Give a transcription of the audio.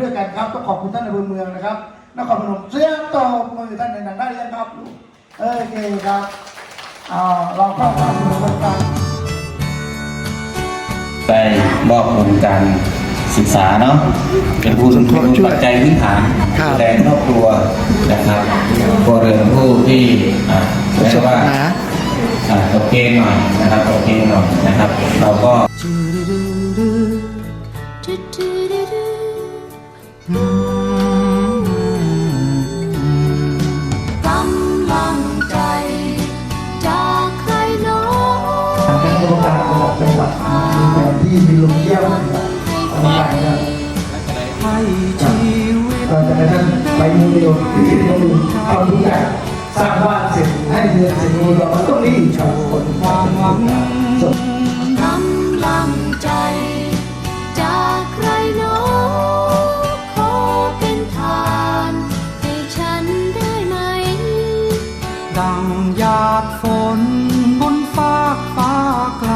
ด้วยกันครับต้องขอบคุณท่านในอำเภอเมืองนะครับนครพนมเสียงตบมือท่านในหนังได้หรือยังครับเออโอเคครับเอาเราเข้ามาสู่กระบวนการได้มอบทุนการศึกษาเนาะเป็นผู้เป็นผู้ปัจจัยพื้นฐานครับดูแลครอบครัวนะครับครัวเรือนผู้ที่อ่าประสบปัญหาอ่าตกเกณฑ์หน่อยนะครับตกเกณฑ์หน่อยนะครับ เราก็ กากใครโน้ทางการระดับจังหวัดมีแผนที่มีลงเยี่ยมต่างๆนะให้ชีวิตเราจะให้ท่านไปมูเดียวที่ที่เราดูเอาทุกอย่างสร้างบ้านเสร็จให้เรือนเสร็จเรามันต้องมีชาวคนความหวัง ดังหยาดฝนบนฟากฟ้าไกล